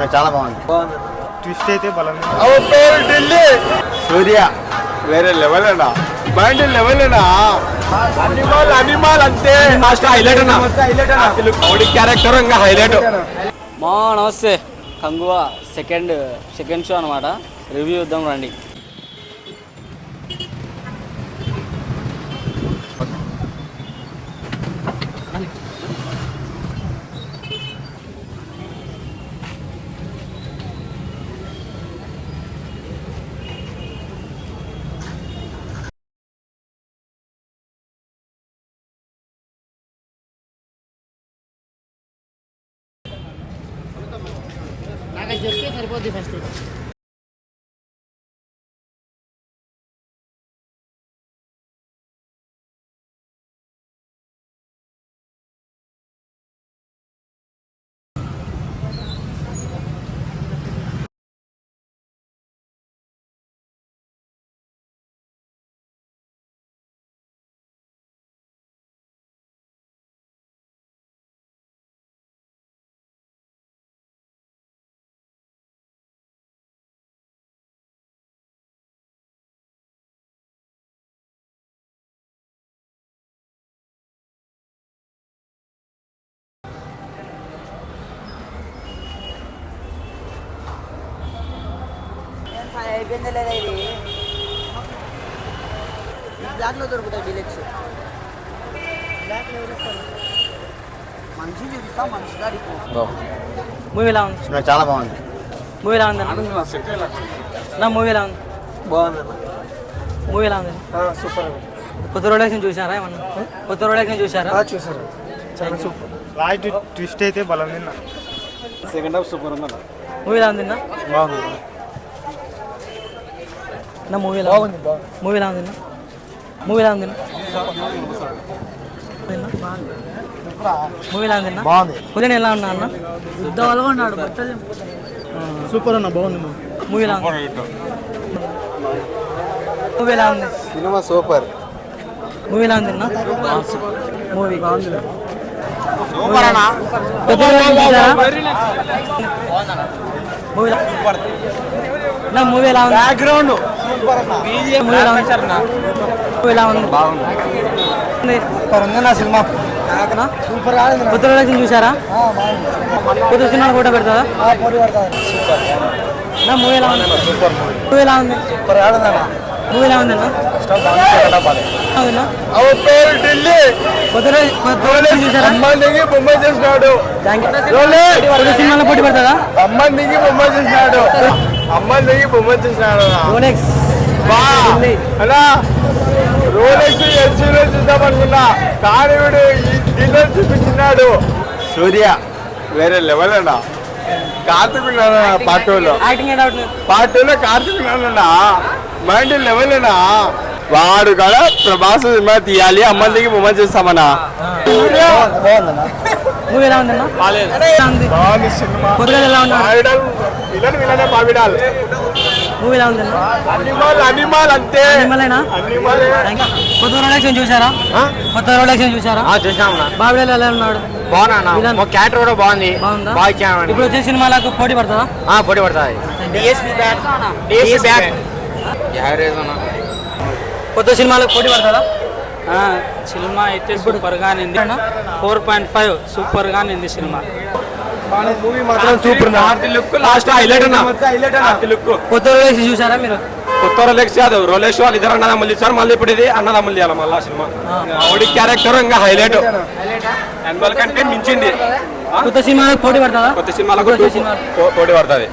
చాలా బాగుంది. ట్విస్ట్ అయితే బలం. ఢిల్లీ. సూర్య. వేరే లెవెల్ అన్నా మైండ్ లెవెల్ అన్నా అనిమాల్ అనిమాల్ అంతే. హైలైట్ అన్నా. హైలైట్ క్యారెక్టర్ ఇంకా హైలైట్ మా నమస్తే కంగువా. సెకండ్ సెకండ్ షో అనమాట రివ్యూ ఇద్దాం రండి. చెప్పి సరిపోద్ది ఫస్ట్ అయిపోయిందా లేదా ఇది? బ్లాక్లో దొరుకుతాయి డీలక్స్. మనిషి చూపిస్తా మూవీ ఎలా ఉంది? చాలా బాగుంది. మూవీ ఎలా ఉంది? నా మూవీ ఎలా ఉంది? బాగుంది. మూవీ ఎలా ఉంది? సూపర్ కొత్త రోడక్షన్ చూసారా ఏమన్నా? కొత్త రోడక్షన్ చూసారా చూసారు చాలా సూపర్. లాస్ట్ ట్విస్ట్ అయితే బలం నిన్న సెకండ్ హాఫ్ సూపర్ ఉందన్న. మూవీ ఎలా ఉంది నా బాగుంది. నా మూవీ ఎలా ఉంది? మూవీ ఎలా ఉంది మూవీ ఎలా ఉంది మూవీ ఎలా ఉంది బాగుంది. ఎలా ఉన్నా అన్న? యుద్ధాలు ఉన్నాడు సూపర్ అన్న బాగుంది మూవీ ఎలా ఉంది? మూవీ ఎలా ఉంది? Cinema super. మూవీ ఎలా ఉంది అన్న. మూవీ నా మూవీ ఎలా ఉంది? బ్యాక్గ్రౌండ్ ఎలా ఉంది? బాగుంది. సినిమా. సూపర్ ప్రొడక్షన్ చూసారా? కొత్త సినిమాలు కూడా పెడతారా నా మూవీ ఎలా ఉంది? మూవీ. ఎలా ఉంది? సూపర్ మూవీ ఎలా ఉంది అన్న అవునా ఢిల్లీ. కొత్త రోజు- కొత్త ప్రొడక్షన్ చూసారా? అమ్మాయికి బొమ్మ చేసినాడు. సినిమాలో పోటీ పెడతారా బొమ్మ చేసినాడు అమ్మాయికి బొమ్మ చేసినాడు రోలెక్స్ అలా రోలెక్స్ ఎల్సీలో చూద్దాం అనుకున్నా. కానీ వీడు ఈ దీనిలో చూపించినాడు. సూర్య వేరే లెవెల్ అన్నా. కార్తీక్ పార్ట్ టూలో పార్ట్ టూలో కార్తీక్ మైండ్ లెవెల్ అన్నా. వాడు కూడా ప్రభాస్ సినిమా తీయాలి అమ్మాయికి బొమ్మ చేస్తామన్నా. మూవీ ఎలా ఉంది అన్న ఎలా ఉంది? బాగుంది సినిమా. కొత్తగా ఎలా ఉన్నాడు విలన్ విలనే బావిడాలి మూవీ ఎలా ఉంది అన్న అనిమాల్ అనిమాల్ అంతే మిమ్మల్నేనా అనిమాల్ థ్యాంక్ యూ కొత్త ప్రొడక్షన్ చూసారా కొత్త ప్రొడక్షన్ చూసారా చూసామన్నా బాబుడేలు ఎలా ఉన్నాడు? బాగున్నా కూడా బాగుంది. బాగా ఇప్పుడు వచ్చే సినిమాలకు పోటీ పడుతుంది? DSP back DSP back average అన్న. కొత్త సినిమాలకు పోటీ పడతారా సినిమా అయితే సూపర్గా నింది. ఫోర్ పాయింట్ ఫైవ్ సూపర్గా నింది సినిమా. మూవీ మాత్రం super look last highlight look కొత్త చూసారా మీరు? కొత్త రోలెక్స్ కాదు వాళ్ళు ఇద్దరు అన్నదమ్ములు ఇచ్చారు మళ్ళీ ఇప్పుడు ఇది అన్నదమ్ములు చేయాలి మళ్ళీ సినిమా. ఆవిడ క్యారెక్టర్ ఇంకా హైలైట్ యాన్యువల్ కంటే మించింది. కొత్త సినిమాలకు పోటీ పడతారా కొత్త సినిమాలకు కొత్త సినిమాలు. పో- పోటీ పడుతుంది.